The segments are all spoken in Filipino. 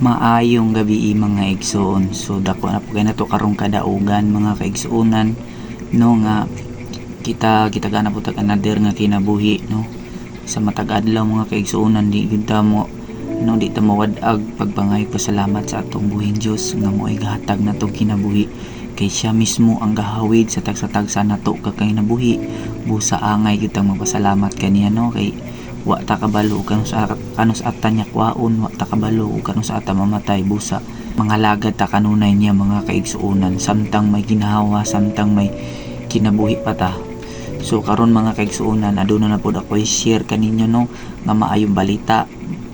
Maayong gabi mga igsoon. So dako na po kay nato karong kadaugan mga kaigsuonan no nga kita kita gana po tag another nga kinabuhi no? Sa matag adlaw mga kaigsuonan di gyud ta mo no di ta mawadag pagpangay pasalamat sa atong buhing Dios nga mo igahatag nato kinabuhi. Kay siya mismo ang gahawid sa tagsa-tagsa nato ka kinabuhi busa angay gyud tang magpasalamat kaniya no? Kay wa ta kabalo kanu sa kanus ata niya kwaon wa ta kabalo ug kanus ata mamatay busa. Mga lagad ta kanunay niya mga kaigsuonan samtang may ginahawa samtang may kinabuhi pa ta. So karon mga kaigsuonan aduna na pud ako i-share kaninyo no? Nga maayong balita.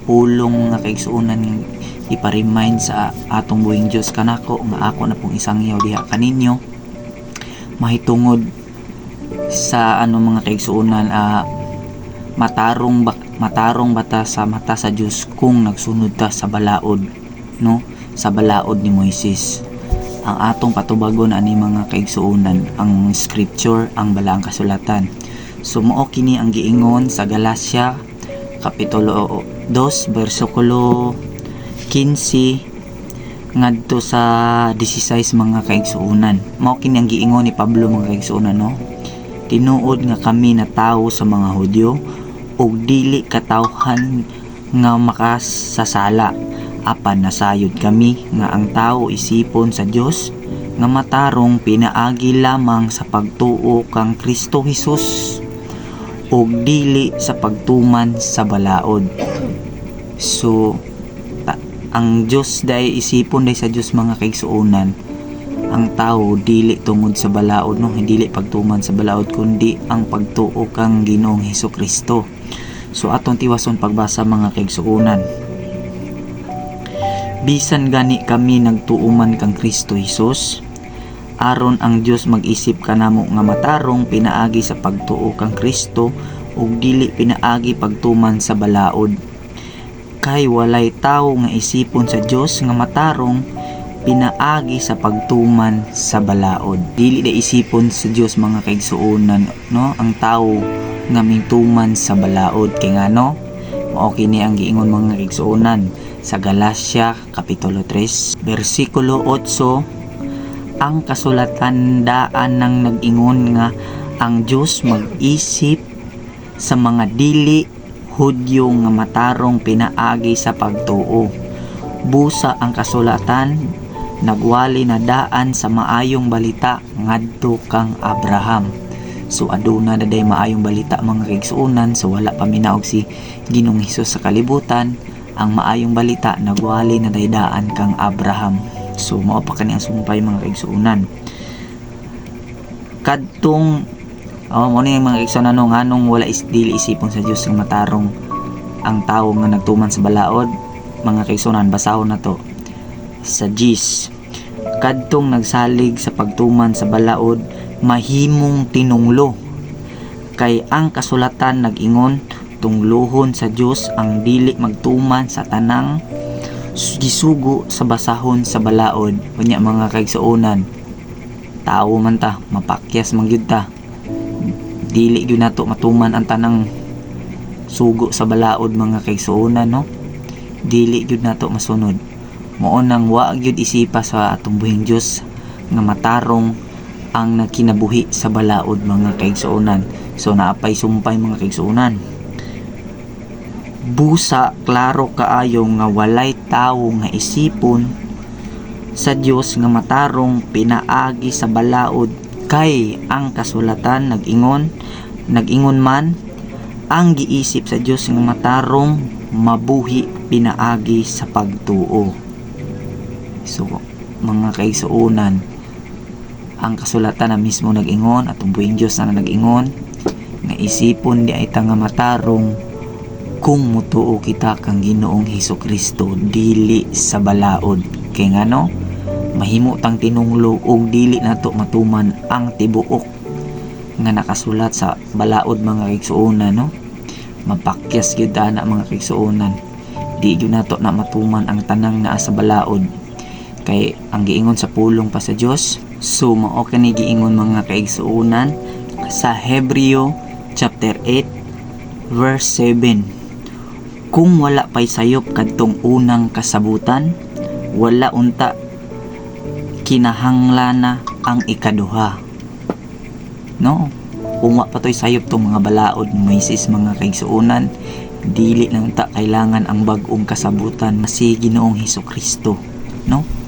Pulong nga kaigsuonan ipa-remind sa atong buhing Dios kanako. Nga ako na pong isang yaw diha kaninyo. Mahitungod sa ano mga kaigsuonan ah, matarong ba, matarong bata sa mata sa Dios kung nagsunod ta sa balaod no? Sa balaod ni Moises. Ang atong patubagon ani mga kaigsuonan ang scripture ang balaang kasulatan. So mao kini ang giingon sa Galacia kapitulo 2 bersikulo 15 ngadto sa 16 mga kaigsuonan. Mao kini ang giingon ni Pablo mga kaigsuonan no? Tinuod nga kami na tawo sa mga Hudyo ug dili katawhan nga makasasala. Apan nasayod kami nga ang tao isipon sa Dios nga matarong pinaagi lamang sa pagtuo kang Kristo Hesus ug dili sa pagtuman sa balaod. So ta- ang Dios dai isipon dai sa Dios mga kaigsuonan ang tao dili tungod sa balaod no? Dili pagtuman sa balaod kundi ang pagtuo kang Ginoong Hesus Kristo so atong tiwason pagbasa mga kaigsuonan bisan gani kami nagtuuman kang Kristo Hesus aron ang Dios mag-isip kanamo nga matarong pinaagi sa pagtuo kang Kristo ug dili pinaagi pagtuman sa balaod. Kay walay tawo nga isipon sa Dios nga matarong pinaagi sa pagtuman sa balaod. Dili na isipon sa Dios mga kaigsuonan no? Ang tawo nga mingtuman sa balaod kay ngano mao kini ang giingon mga kaigsuonan sa Galacia kapitulo 3 bersikulo 8 ang kasulatan daan nang nag-ingon nga ang Diyos mag-isip sa mga dili Hudyo nga matarong pinaagi sa pagtuo. Busa ang kasulatan nagwali na daan sa maayong balita ngadto kang Abraham. So aduna na day maayong balita mga kaigsuonan so wala pa minaog si Ginong Hesus sa kalibutan. Ang maayong balita nagwali na day daan kang Abraham. So mao pa kani ang sumpay mga kaigsuonan. Kadtong oh mo ni mga kaigsuonan no nganong wala is dili isipon sa Dios nga matarong ang tawo nga nagtuman sa balaod? Mga kaigsuonan basahon na to. Sa Gis. Kadtong nagsalig sa pagtuman sa balaod mahimong tinunglo. Kay ang kasulatan nag-ingon tunglohon sa Dios ang dili magtuman sa tanang gisugo sa basahon sa balaod. Unya mga kaigsuonan tao man ta mapakyas man gyud ta. Dili gyud nato matuman ang tanang sugo sa balaod mga kaigsuonan no? Dili gyud nato masunod. Mao nang wa gyud isipa sa atong buhing Dios nga matarong ang nagkinabuhi sa balaod mga kaigsuonan. So naapay sumpay mga kaigsuonan. Busa klaro kaayo nga walay tawo nga isipon sa Dios nga matarong pinaagi sa balaod. Kay ang kasulatan nag-ingon nag-ingon man ang giisip sa Dios nga matarong mabuhi pinaagi sa pagtuo. So mga kaigsuonan ang kasulatan na mismo nag-ingon atong buhing Dios na nag-ingon nga isipon di ay nga matarong kung mutuo kita kang Ginoong Hesus Kristo dili sa balaod. Kay ngano mahimo tang tinunglo og dili nato matuman ang tibuok nga nakasulat sa balaod mga kaigsuonan no? Mapakyas gyud ana mga kaigsuonan di gyud nato na matuman ang tanang naa sa balaod. Kay ang giingon sa pulong pa sa Dios so mao kani giingon mga kaigsuonan sa Hebreo chapter 8 verse 7 kung wala pa'y sayop kadtong unang kasabutan wala unta kinahanglana ang ikaduha. No? Kung wa pa to'y sayop tong mga balaod ni Moises mga kaigsuonan dili lang ta kailangan ang bag-ong kasabutan. Na si Ginoong Hesus Kristo. No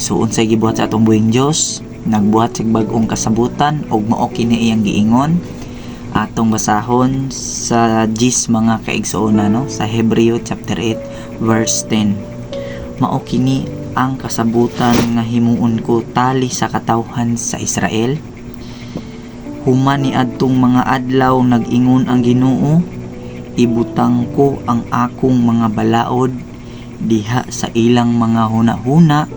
so unsay gibuhat sa atong buhing Dios nagbuhat sig bag-ong kasabutan ug mao kini iyang giingon. Atong basahon sa gis mga kaigsuonan no? Sa Hebreo chapter 8 verse 10 mao kini ang kasabutan nga himuon ko tali sa katawhan sa Israel. Human ni adtong mga adlaw nag-ingon ang Ginoo ibutang ko ang akong mga balaod diha sa ilang mga huna-huna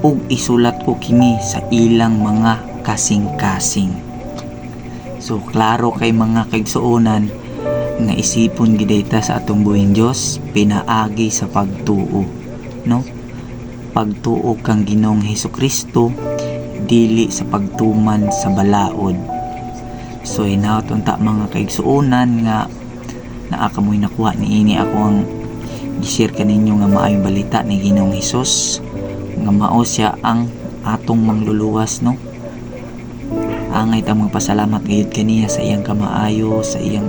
ug isulat ko kini sa ilang mga kasing-kasing. So klaro kay mga kaigsuonan nga isipon gidayta sa atong buhing Dios pinaagi sa pagtuo no? Pagtuo kang Ginoong Hesus Kristo dili sa pagtuman sa balaod. So hinaut unta mga kaigsuonan nga naa kamoy nakuha ni ini ako ang gi-share kaninyo nga maayong balita ni Ginoong Hesus nga mao siya ang atong mangluluwas no? Angay ta magpasalamat gayud kaniya sa iyang kamaayo sa iyang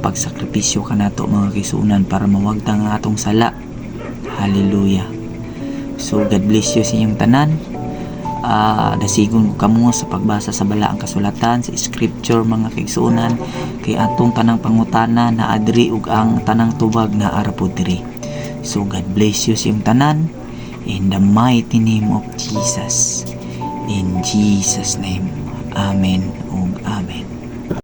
pagsakripisyo kanato mga kaigsuonan para mawagta nga atong sala. Hallelujah. So God bless you sa inyong tanan. Ah, dasigon ko kamo sa pagbasa sa balaang kasulatan sa scripture mga kaigsuonan kay atong tanang pangutana na adri ug ang tanang tubag na arapod diri. So God bless you sa iyong tanan in the mighty name of Jesus. In Jesus name. Amen. Ug amen